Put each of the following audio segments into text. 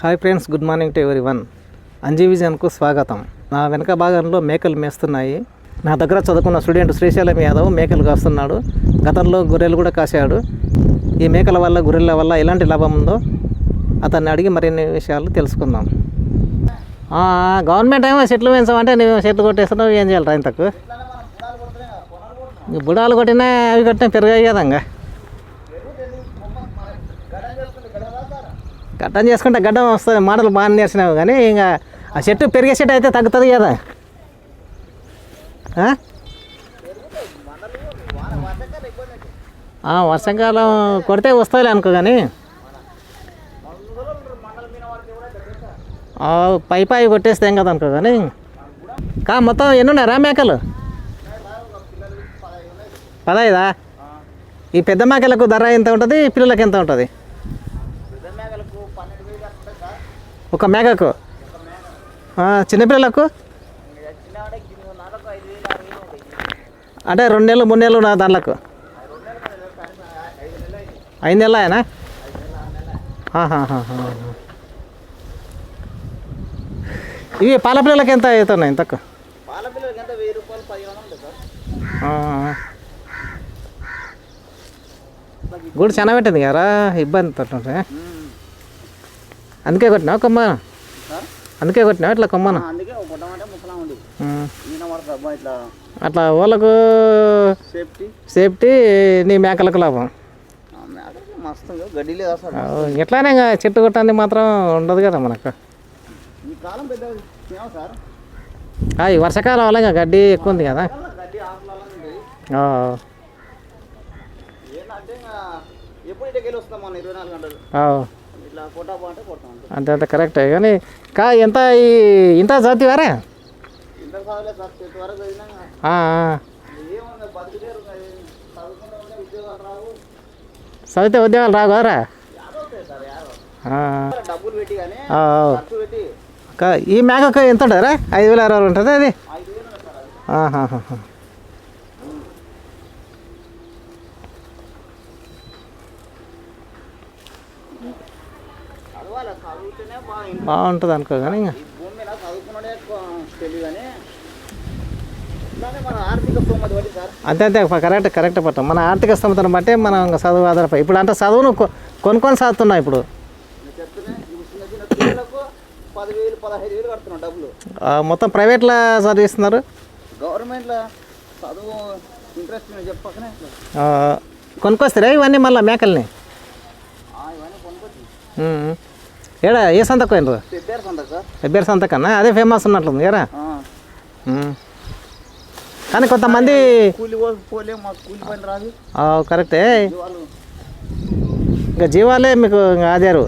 Hi friends good morning to everyone అంజీవిజన్కు స్వాగతం. నా వెనక భాగంలో మేకలు మేస్తున్నాయి. నా దగ్గర చదువుకున్న స్టూడెంట్ శ్రీశైలం యాదవ్ మేకలు కాస్తున్నాడు. గతంలో గొర్రెలు కూడా కాశాడు. ఈ మేకల వల్ల గొర్రెల వల్ల ఎలాంటి లాభం ఉందో అతన్ని అడిగి మరిన్ని విషయాలు తెలుసుకుందాం. గవర్నమెంట్ ఏమో చెట్లు పెంచమంటే నువ్వు చెట్లు కొట్టేస్తున్నావు ఏం చేయాలి ఇంతకు బుడాలు కొట్టినా అవి కొట్టినా పెరిగాయి కదా గడ్డం చేసుకుంటే గడ్డం వస్తుంది. మాటలు బాగా నేర్చినావు కానీ ఇంకా ఆ చెట్టు పెరిగే చెట్టు అయితే తగ్గుతుంది కదా. ఆ? వర్షాకాలం కొడితే వస్తాయిలే అనుకో కానీ. పై పై కొట్టేస్తే ఏం కదా అనుకో కానీ. కా మొత్తం ఎన్ని ఉన్నారా మేకలు? పదైదా ఈ పెద్ద మేకలకు ధర ఎంత ఉంటుంది? పిల్లలకి ఎంత ఉంటుంది? ఒక మేకకు? చిన్నపిల్లలకు? అంటే రెండు నెలలు మూడు నెలలు నా దాంట్లకు? ఐదు నెలలు ఆయన? ఇవి పాల పిల్లలకి ఎంత అవుతున్నాయి ఇంతకు? గూడు చాలా పెట్టింది కదా ఇబ్బంది తోటి అందుకే కొట్టినావు కొమ్మ అందుకే కొట్టినావు ఇట్లా కొమ్మను? అట్లా వాళ్ళకు సేఫ్టీ? నీ మేకలకు లాభం. ఎట్లానే ఇంకా చెట్టు కొట్టండి మాత్రం ఉండదు కదా మనకు. ఈ వర్షాకాలం వల్ల ఇంకా గడ్డి ఎక్కువ ఉంది కదా. ఎప్పుడు వస్తాం ఇరవై నాలుగు గంటలు. అంతే. అంతే కరెక్టే కానీ కా ఎంత ఈ ఇంత చదివారా చదివితే ఉద్యోగాలు రాగోరా ఈ మేకకు ఎంత ఉంటుందిరా ఐదు వేల అరవై ఉంటుంది అది ఐదు వేలు ఉంది సార్ అది ఆహాహాహా. చదవాలి చదివితేనే బాగా ఇంటి బాగుంటుంది అనుకో కానీ ఇంకా అంతే అంతే కరెక్ట్ కరెక్ట్ పట్టం. మన ఆర్థిక స్తోమతను బట్టే మనం ఇంకా చదువు ఆధారపడి ఇప్పుడు అంటే చదువును కొనుక్కొని చదువుతున్నాం ఇప్పుడు. మొత్తం ప్రైవేట్లో చదివిస్తున్నారు గవర్నమెంట్లో చదువు ఇంట్రెస్ట్ నేను చెప్పకనే ఆ, కొనుక్కొస్తారా? ఇవన్నీ మళ్ళీ మేకల్ని? ఏడా ఏ సంతకు పోయినరు సార్. ఎబ్బేరు సంతకన్నా అదే ఫేమస్ ఉన్నట్లుంది ఏరా. కానీ కొంతమంది కరెక్టే. ఇంకా జీవాలే మీకు ఆదారు.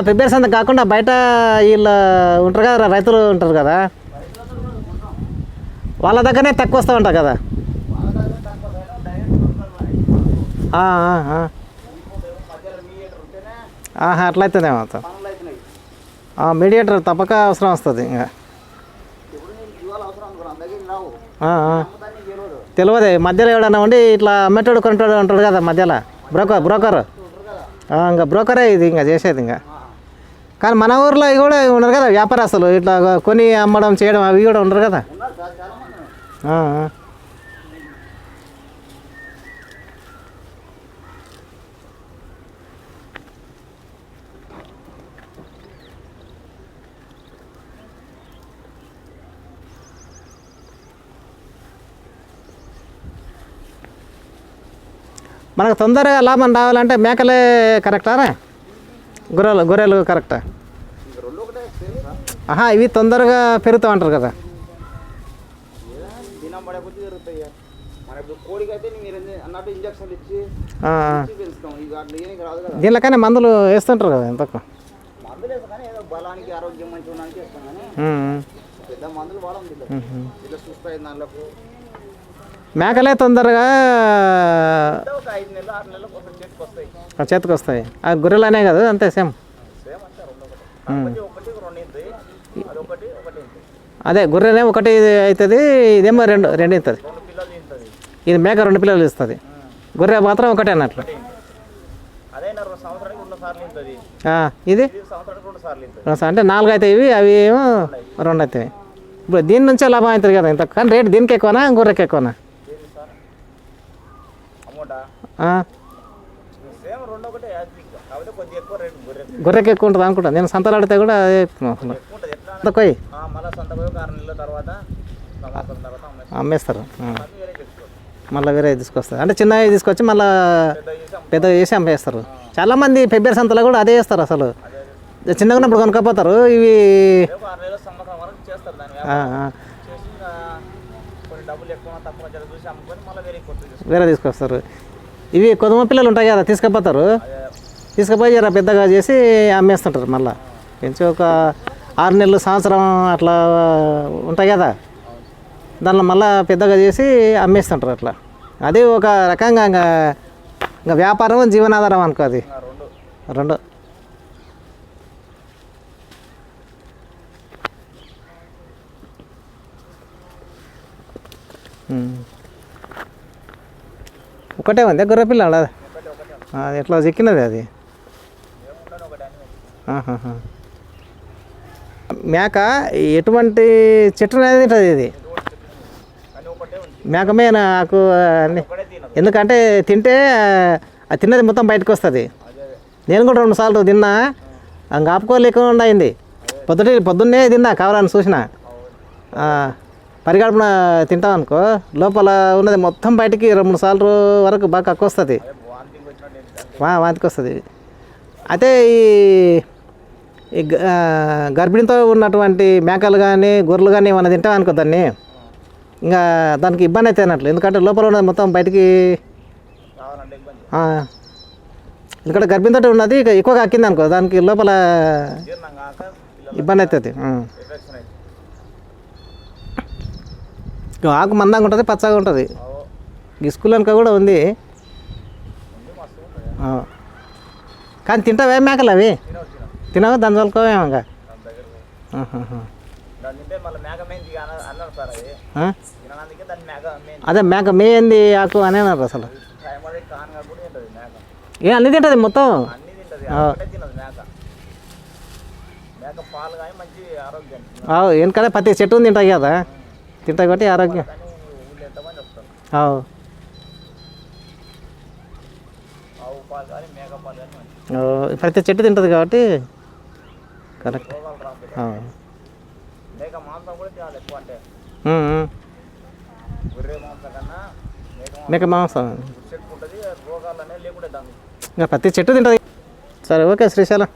పెబ్బేరు సంత కాకుండా బయట వీళ్ళు ఉంటారు కదా రైతులు ఉంటారు కదా? వాళ్ళ దగ్గరనే తక్కువ వస్తూ ఉంటారు కదా వాళ్ళ దగ్గర తక్కువ రేటు, డైరెక్ట్ కొనుక్కోవాలి. ఆ, ఆ, ఆ. మధ్యలో మీడియేటర్ ఉంటేనే ఆహా అట్లా మొత్తం మీడియేటర్ తప్పక అవసరం వస్తుంది ఇంకా. తెలియదు మధ్యలో ఎవడన్నా ఉండి ఇట్లా అమ్మేటోడు కొనేటోడు ఉంటాడు కదా మధ్యలో. బ్రోకర్ బ్రోకర్ ఇంకా బ్రోకరే ఇది ఇంకా చేసేది ఇంకా. కానీ మన ఊర్లో కూడా ఉన్నారు కదా వ్యాపారస్తులు ఇట్లా కొని అమ్మడం చేయడం అవి కూడా ఉండరు కదా ఉన్నారు సార్ చాలా మంది ఆ, ఆ. మనకు తొందరగా లాభం రావాలంటే మేకలే కరెక్టారా గొర్రెలు గొర్రెలు కరెక్టా? ఆహా ఇవి తొందరగా పెరుగుతూ ఉంటారు కదా. ఏదైనా దినం పడే కొద్దీ జరుగుతాయి మన ఇప్పుడు కోడికి అయితే మీరు ఏంది- అన్నట్టు ఇంజక్షన్లు ఇచ్చి ఆ, ఆ. ఇచ్చి పెంచుతాం. ఇక అట్లా ఏనికి రాదు కదా. దీనిలోకనే మందులు వేస్తుంటారు కదా ఉమ్, పెద్ద మందులు మేకలే తొందరగా చేతికి వస్తాయి. ఆ ఆ గొర్రెలనే కదా అంతే సేమ్. అదే గొర్రెనే ఒకటి అవుతుంది ఇదేమో రెండు రెండు అవుతుంది. ఇది మేక రెండు పిల్లలు ఇస్తుంది. గొర్రె మాత్రం ఒకటే అన్నట్లు. ఇది? అంటే నాలుగు అవుతాయి ఇవి అవి ఏమో రెండు అవుతాయి. ఇప్పుడు దీని నుంచే లాభం అవుతుంది కదా ఇంత కానీ రేటు దీనికి ఎక్కువనా గొర్రెకి ఎక్కువనా ఏది సార్ అమౌంటా ఆ, సేమ్ రెండు ఒకటే యాజ్ బిగ్ కాకపోతే కొద్దిగా ఎక్కువ రేటు గొర్రె గొర్రెకి ఎక్కువ ఉంటుంది అనుకుంటా. నేను సంతలు ఆడితే కూడా కొయ్యి అమ్మేస్తారు. మళ్ళీ వేరే తీసుకొస్తారు. అంటే చిన్నవి తీసుకొచ్చి మళ్ళీ పెద్ద చేసి అమ్మేస్తారు. చాలామంది ఫిబ్రవరి సంతలో కూడా అదే చేస్తారు అసలు. చిన్నగా ఉన్నప్పుడు కొనుక్కపోతారు. ఇవి వేరే తీసుకొస్తారు. ఇవి కొద్దిమ పిల్లలు ఉంటాయి కదా తీసుకుపోతారు. తీసుకుపోయి జర పెద్దగా చేసి అమ్మేస్తుంటారు మళ్ళీ. పెంచి ఒక ఆరు నెలలు సంవత్సరం అట్లా ఉంటాయి కదా. దానిలో మళ్ళీ పెద్దగా చేసి అమ్మేస్తుంటారు అట్లా. అది ఒక రకంగా ఇంకా ఇంకా వ్యాపారం జీవనాధారం అనుకో అది. రెండు రెండు. ఒక్కటే ఉంది గొర్రె పిల్ల అది. అది ఎట్లా చిక్కినది అది? మేక ఎటువంటి చెట్టు అనేది ఉంటుంది ఇది. మేకమే నాకు అన్ని ఎందుకంటే తింటే అది తిన్నది మొత్తం బయటకు వస్తుంది. నేను కూడా రెండు సార్లు తిన్నా అంగ ఆపుకోలేకుండా అయింది పొద్దుటే పొద్దున్నే తిన్నా కావాలని చూసిన. పరిగడుపున తింటాం అనుకో లోపల ఉన్నది మొత్తం బయటికి రెండు మూడు సార్లు వరకు బాగా కక్కు వస్తుంది వాంతికి వస్తుంది అయితే ఈ ఈ గ- గర్భిణితో ఉన్నటువంటి మేకలు కానీ గొర్రెలు కానీ ఏమైనా తింటాం అనుకో దాన్ని ఇంకా దానికి ఇబ్బంది అయితే అన్నట్లు. ఎందుకంటే లోపల ఉన్నది మొత్తం బయటికి ఎందుకంటే గర్భిణితో ఉన్నది ఎక్కువగా అక్కింది అనుకో దానికి లోపల ఇబ్బంది అవుతుంది ఆ. ఇన్ఫెక్షన్ అయితే ఇక ఆకు మందంగా ఉంటుంది పచ్చగా ఉంటుంది. గిసుకులనుక కూడా ఉంది. కానీ తింటావే మేకలు అవి? తినవు? దాని చల్లుకోవే ఇంకా? అదే మేక మేయింది ఆకు అనేనారు అసలు. ఏ అన్ని తింటుంది మొత్తం? ఏం కదా పత్తి చెట్టు తింటాయి కదా. తింటాయి కాబట్టి ఆరోగ్యం ప్రతి చెట్టు తింటుంది కాబట్టి కరెక్ట్. మేక మాంసం ఇంకా ప్రతి చెట్టు తింటుంది సరే ఓకే శ్రీశైలం